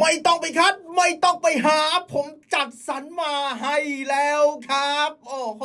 ไม่ต้องไปคัด ไม่ต้องไปหา ผมจัดสรรมาให้แล้วครับ โอ้โห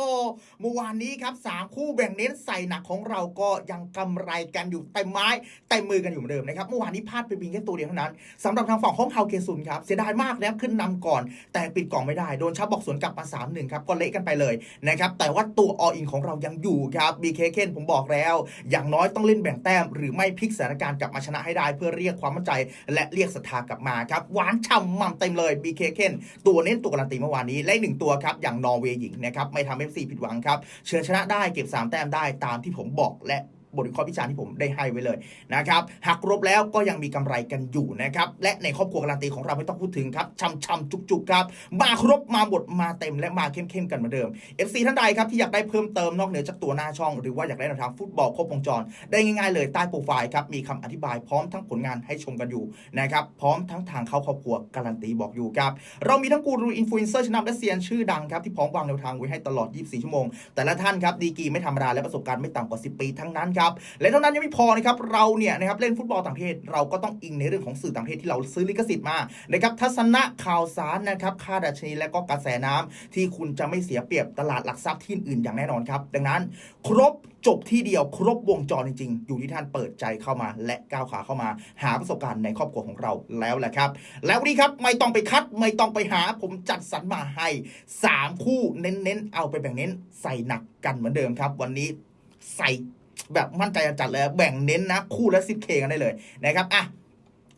เมื่อวานนี้ครับสามคู่แบ่งเน้นใส่หนักของเราก็ยังกำไรกันอยู่เต็มไม้เต็มมือกันอยู่เหมือนเดิมนะครับเมื่อวานนี้พลาดไปเพียงแค่ตัวเดียวเท่านั้นสำหรับทางฝั่งของเฮาเกซุนครับเสียดายมากนะครับขึ้นนำก่อน แต่ปิดกล่องไม่ได้โดนชับบอกสวนกลับมา3 1ครับก็เละกันไปเลยนะครับแต่ว่าตัวออินของเรายังอยู่ครับบีเคเคนผมบอกแล้ว อย่างน้อยต้องเล่นแบ่งแต้ม หรือไม่พลิกสถานการณ์กลับมาชนะให้ได้เพื่อเรียกความมั่นใจ และเรียกศรัทธากลับมาครับ หวานฉ่ำมั่เต็มเลย BK เคนตัวเน้นตัวการันตีเมื่อวานนี้ และหนึ่งตัวครับ อย่างนอร์เวย์หญิงนะครับ ไม่ทำเอฟซีผิดหวังครับ เชิญชนะได้เก็บ 3 แต้มได้ตามที่ผมบอกและ บทวิเคราะห์พิจารณ์ที่ผมได้ให้ไว้เลยนะครับหักรบแล้วก็ยังมีกำไรกันอยู่นะครับและในครอบครัวการันตีของเราไม่ต้องพูดถึงครับช่ำช่ำจุกจุกๆครับมาครบมาบทมาเต็มและมาเข้มเข้มๆกันเหมือนเดิม FC ท่านใดครับที่อยากได้เพิ่มเติมนอกเหนือจากตัวหน้าช่อง หรือว่าอยากได้แนวทางฟุตบอลครบวงจร ได้ง่ายๆเลยใต้โปรไฟล์ครับมีคำอธิบายพร้อมทั้งผลงานให้ชมกันอยู่นะครับพร้อมทั้งทางเข้าครอบครัวการันตีบอกอยู่ครับเรามีทั้งกูรูอินฟลูเอนเซอร์ชั้นนำและเซียนชื่อดังครับที่พร้อมวางแนวทางไว้ให้ตลอด 24 ชั่วโมง แต่ละท่านครับดีกีไม่ธรรมดาและประสบการณ์ไม่ต่ำกว่า 10 ปีทั้งนั้นครับและเท่านั้นยังไม่พอนะครับเราเนี่ยนะครับเล่นฟุตบอลต่างประเทศ เราก็ต้องอิงในเรื่องของสื่อต่างประเทศที่เราซื้อลิขสิทธิ์มานะครับทัศนะข่าวสารนะครับค่าดัชนีและก็กระแสน้ำที่คุณจะไม่เสียเปรียบตลาดหลักทรัพย์ที่อื่นอย่างแน่นอนครับ ดังนั้น ครบจบที่เดียวครบวงจรจริงๆ อยู่ที่ท่านเปิดใจเข้ามา และก้าวขาเข้ามา หาประสบการณ์ในครอบครัวของเราแล้วแหละครับ แล้ววันนี้ครับไม่ต้องไปคัดไม่ต้องไปหาผมจัดสรรมาให้ 3 คู่เน้นๆ เอาไปแบ่งเน้นใส่หนักกันเหมือนเดิมครับ วันนี้ใส่ แบบมั่นใจจัดเลยแบ่งเน้นนะคู่ละ 10k กันได้เลยนะครับอะ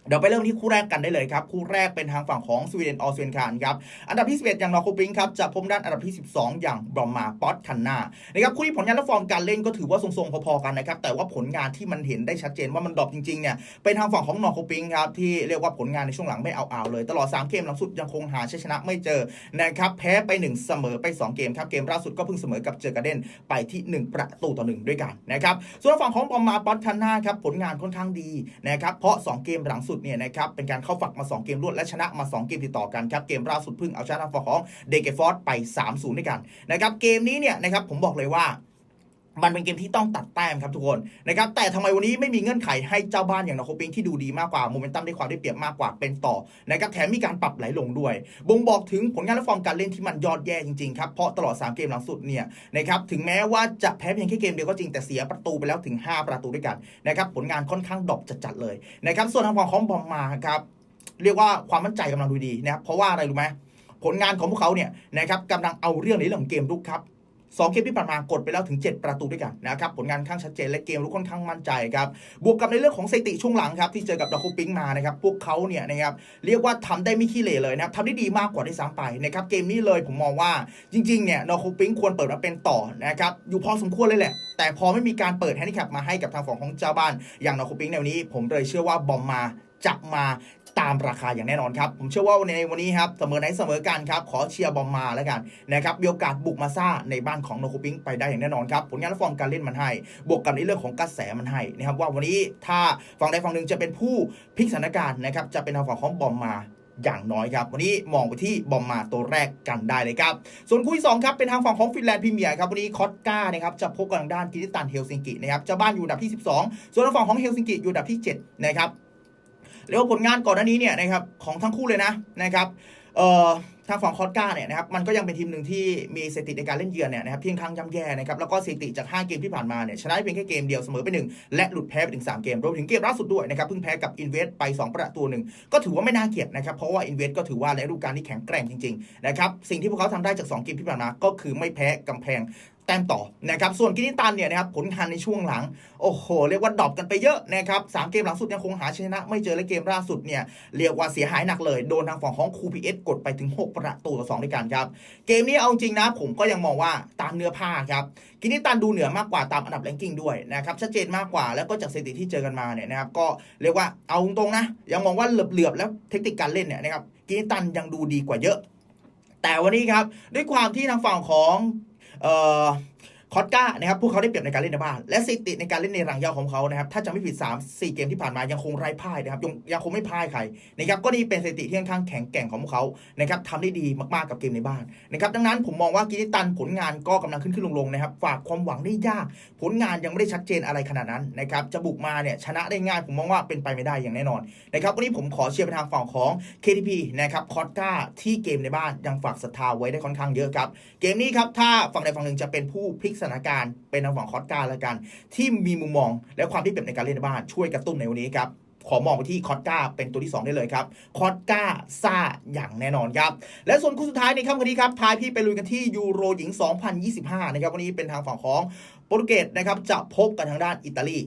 เดี๋ยวไปเริ่มที่คู่แรกกันได้เลยครับ คู่แรกเป็นทางฝั่งของสวีเดนออสเวียนคานครับอันดับที่ 11 อย่างนอร์โคปริงครับจะพบด้านอันดับที่ 12 อย่างบรอมมาป๊อตคันนานะครับคู่ที่ผลงานและฟอร์มการเล่นก็ถือว่าทรงๆพอๆกันนะครับแต่ว่าผลงานที่มันเห็นได้ชัดเจนว่ามันดรอปจริงๆเนี่ยเป็นทางฝั่งของนอร์โคปริงครับที่เรียกว่าผลงานในช่วงหลังไม่เอาๆเลย ตลอด 3 เกมหลังสุดยังคงหาชัยชนะไม่เจอนะครับแพ้ไป 1 เสมอไป 2 เกมครับเกมล่าสุดก็เพิ่งเสมอกับเจอการ์เดนไปที่ 1 ประตูต่อ1ด้วยกันนะครับส่วนฝั่งของบอมมาป๊อตคันนาครับผลงานค่อนข้างดีนะครับเพราะ 2 เกมหลังสุดเนี่ยนะครับเป็นการเข้าฝักมา 2 เกมรวดและชนะมา 2 เกมติดต่อกันครับเกมล่าสุดเพิ่งเอาชนะฝั่งของเดเกฟอร์ไป 3-0 ด้วยกันนะครับเกมนี้เนี่ยนะครับผมบอกเลยว่า มันเป็นเกมที่ต้องตัดแต้มครับทุกคนนะครับแต่ทำไมวันนี้ไม่มีเงื่อนไขให้เจ้าบ้านอย่างนาโคปิงที่ดูดีมากกว่าโมเมนตัมได้ความได้เปรียบมากกว่าเป็นต่อนะครับแถมมีการปรับไหลลงด้วย บ่งบอกถึงผลงานและฟอร์มการเล่นที่มันยอดแย่จริงๆครับเพราะตลอด 3 เกมหลังสุดเนี่ยนะครับถึงแม้ว่าจะแพ้เพียงแค่เกมเดียวก็จริงแต่เสียประตูไปแล้วถึง 5 ประตูด้วยกันนะครับผลงานค่อนข้างดรอปจัดๆเลยนะครับส่วนทางฝั่งของบอมมาครับเรียกว่าความมั่นใจกำลังดูดีนะครับเพราะว่าอะไรรู้ไหมผลงานของพวกเขาเนี่ยนะครับกำลังเอาเรื่องในเรื่องเกมรุกครับ สองเกมที่ผ่านมากดไปแล้วถึง 7 ประตูด้วยกันนะครับผลงานค่อนข้างชัดเจนและเกมรู้ค่อนข้างมั่นใจครับบวกกับในเรื่องของสถิติช่วงหลังครับที่เจอกับดอกคูปิงมานะครับพวกเขาเนี่ยนะครับเรียกว่าทำได้ไม่ขี้เหร่เลยนะครับทำได้ดีมากกว่าที่ซ้ำไปนะครับเกมนี้เลยผมมองว่าจริงๆเนี่ยดอกคูปิงควรเปิดมาเป็นต่อนะครับอยู่พอสมควรเลยแหละ แต่พอไม่มีการเปิดแฮนดิแคปมาให้กับทางฝั่งของเจ้าบ้าน อย่างดอกคูปิงในวันนี้ ผมเลยเชื่อว่าบอมมาจะมา ตามราคาอย่างแน่นอนครับ ผมเชื่อว่าในวันนี้ครับเสมอไหนเสมอกันครับ ขอเชียร์บอมมาแล้วกันนะครับมีโอกาสบุกมาซ่าในบ้านของโนโคปิงไปได้อย่างแน่นอนครับ ผลงานและฟอร์มการเล่นมันให้ บวกกับในเรื่องของกระแสมันให้นะครับว่าวันนี้ถ้าฝั่งใดฝั่งหนึ่งจะเป็นผู้พลิกสถานการณ์นะครับจะเป็นทางฝั่งของบอมมาอย่างน้อยครับ วันนี้มองไปที่บอมมาตัวแรกกันได้เลยครับ ส่วนคู่ที่สองครับ เป็นทางฝั่งของฟินแลนด์พรีเมียร์ครับ วันนี้คอตกานะครับ จะพบกับทางด้านกิติตันเฮลซิงกินะครับเจ้าบ้านอยู่อันดับที่ 12 ส่วนทางฝั่งของเฮลซิงกิอยู่อันดับที่7นะครับ เรียกว่าผลงานก่อนหน้านี้เนี่ยนะครับของทั้งคู่เลยนะนะครับเอ่อทางฝั่งคอสกาเนี่ยนะครับมันก็ยังเป็นทีมหนึ่งที่มีสถิติในการเล่นเยือนเนี่ยนะครับเพียงครั้งย่ำแย่นะครับแล้วก็สถิติจาก 5 เกมที่ผ่านมาเนี่ยชนะเพียงแค่เกมเดียวเสมอไป1และหลุดแพ้ไปถึง 3 เกมรวมถึงเกมล่าสุดด้วยนะครับเพิ่งแพ้กับอินเวสไป 2 ประตูหนึ่งก็ถือว่าไม่น่าเกลียดนะครับเพราะว่าอินเวสก็ถือว่าในฤดูกาลนี้แข็งแกร่งจริงๆนะครับสิ่งที่พวกเขาทำได้จาก 2 เกมที่ผ่านมาก็คือไม่แพ้กำแพง แต้มต่อนะครับ ส่วนกินิตันเนี่ยนะครับผลงานในช่วงหลัง โอ้โห เรียกว่าดรอปกันไปเยอะนะครับสามเกมหลังสุดยังคงหาชนะ ไม่เจอและเกมล่าสุดเนี่ยเรียกว่าเสียหายหนักเลย โดนทางฝั่งของคูพีเอสกดไปถึง 6 ประตูต่อ2ด้วยกันครับ เกมนี้เอาจริงนะ ผมก็ยังมองว่าตามเนื้อผ้าครับกินิตันดูเหนือมากกว่าตามอันดับแรงกิ้งด้วยนะครับชัดเจนมากกว่าแล้วก็จากสถิติที่เจอกันมาเนี่ยนะครับก็เรียกว่าเอาตรงๆนะยังมองว่าเหลือบๆแล้วเทคนิคการเล่นเนี่ยนะครับกินิตันยังดูดีกว่าเยอะ แต่วันนี้ครับด้วยความที่ทางฝั่งของ เอ่อ คอสกานะครับพวกเขาได้เปรียบในการเล่นในบ้าน และสถิติในการเล่นในรังยาวของเขานะครับถ้าจะไม่ผิด 3 4 เกมที่ผ่านมายังคงไร้พ่ายนะครับยังยังคงไม่พ่ายใครนะครับก็นี่เป็นสถิติที่ค่อนข้างแข็งแกร่งของพวกเขานะครับทำได้ดีมากๆกับเกมในบ้านนะครับดังนั้นผมมองว่ากิติตันผลงานก็กำลังขึ้นขึ้นลงๆนะครับฝากความหวังได้ยาก ผลงานยังไม่ได้ชัดเจนอะไรขนาดนั้นนะครับจะบุกมาเนี่ยชนะได้ง่ายผมมองว่าเป็นไปไม่ได้อย่างแน่นอนนะครับวันนี้ผมขอเชียร์ไปทางฝั่งของ KTP นะครับคอสกาที่เกมในบ้านยังฝากศรัทธาไว้ได้ค่อนข้างเยอะครับเกมนี้ครับถ้าฝั่งใดฝั่งหนึ่งจะเป็นผู้พลิกถานการณ์เป็นทางฝั่งคอสกาแล้วกัน ที่มีมุมมองและความที่เปรียบในการเล่นในบ้านช่วยกระตุ้นในวันนี้ครับขอมองไปที่คอสกาเป็นตัวที่ 2 ได้เลยครับ คอสกาซาอย่างแน่นอนครับ และส่วนคู่สุดท้ายในค่ำคืนนี้ครับพายพี่ไปลุยกันที่ยูโรหญิง 2025 นะครับ วันนี้เป็นทางฝั่งของโปรตุเกสนะครับจะพบกันทางด้านอิตาลี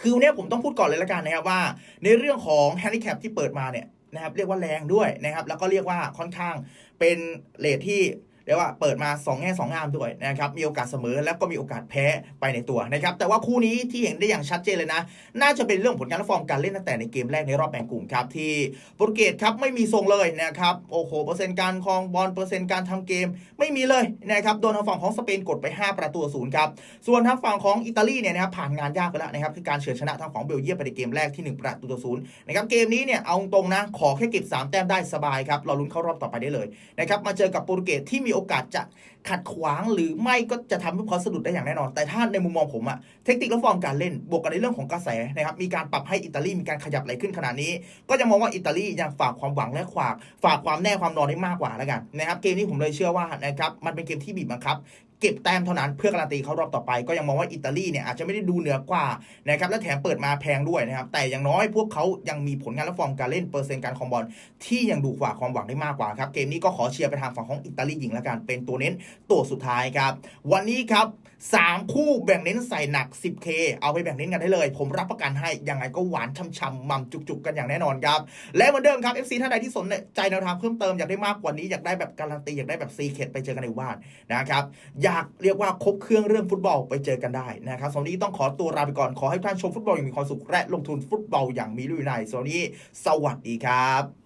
คือวันนี้ผมต้องพูดก่อนเลยละกันนะครับว่า ในเรื่องของแฮนดิแคปที่เปิดมาเนี่ยนะครับเรียกว่าแรงด้วยนะครับแล้วก็เรียกว่าค่อนข้างเป็นเลทที่ เรียกว่าเปิดมา2แง่2งามด้วยนะครับมีโอกาสเสมอแล้วก็มีโอกาสแพ้ไปในตัวนะครับแต่ว่าคู่นี้ที่เห็นได้อย่างชัดเจนเลยนะ น่าจะเป็นเรื่องผลการและฟอร์มการเล่นตั้งแต่ในเกมแรกในรอบแบ่งกลุ่มครับที่โปรตุเกสครับไม่มีทรงเลยนะครับโอ้โหเปอร์เซ็นต์การครองบอลเปอร์เซ็นต์การทำเกมไม่มีเลยนะครับโดนทางฝั่งของสเปนกดไป 5 ประตูศูนย์ครับส่วนทางฝั่งของอิตาลีเนี่ยนะครับผ่านงานยากไปแล้วนะครับคือการเฉือนชนะทางฝั่งเบลเยียมไปในเกมแรกที่ 1 ประตูต่อศูนย์นะครับเกมนี้เนี่ยเอาตรงนะขอแค่เก็บ3แต้มได้สบายครับเราลุ้นเข้ารอบต่อไปได้เลยนะครับมาเจอกับโปรตุเกสที่มีโอกาสจะขัดขวางหรือไม่ก็จะทำให้เขาสะดุดได้อย่างแน่นอน แต่ถ้าในมุมมองผมอะเทคนิคและฟอร์มการเล่น บวกกับในเรื่องของกระแสนะครับมีการปรับให้อิตาลีมีการขยับไหลขึ้นขนาดนี้ ก็จะมองว่าอิตาลียังฝากความหวังและฝากฝากความแน่ความนอนได้มากกว่าแล้วกันนะครับเกมนี้ผมเลยเชื่อว่านะครับมันเป็นเกมที่บีบบังคับ เก็บแต้มเท่านั้นเพื่อการันตีเข้ารอบต่อไป ก็ยังมองว่าอิตาลีเนี่ยอาจจะไม่ได้ดูเหนือกว่านะครับและแถมเปิดมาแพงด้วยนะครับแต่อย่างน้อยพวกเขายังมีผลงานและฟอร์มการเล่นเปอร์เซ็นต์การคอมบอลที่ยังดูฝาความหวังได้มากกว่าครับเกมนี้ก็ขอเชียร์ไปทางฝั่งของอิตาลีหญิงและกันเป็นตัวเน้นตัวสุดท้ายครับวันนี้ครับ สามคู่แบ่งเน้นใส่หนัก 10K เอาไปแบ่งเน้นกันได้เลย ผมรับประกันให้ยังไงก็หวานช่ำๆมั่มจุกๆ กันอย่างแน่นอนครับ และเหมือนเดิมครับ FC ท่านใดที่สนใจแนวทางเพิ่มเติมอยากได้มากกว่านี้อยากได้แบบการันตีอยากได้แบบซีเคดไปเจอกันในบ้านนะครับอยากเรียกว่าครบเครื่องเรื่องฟุตบอลไปเจอกันได้นะครับสำหรับวันนี้ต้องขอตัวลาไปก่อนขอให้ท่านชมฟุตบอลอย่างมีความสุขและลงทุนฟุตบอลอย่างมีลุยในสำหรับวันนี้สวัสดีครับ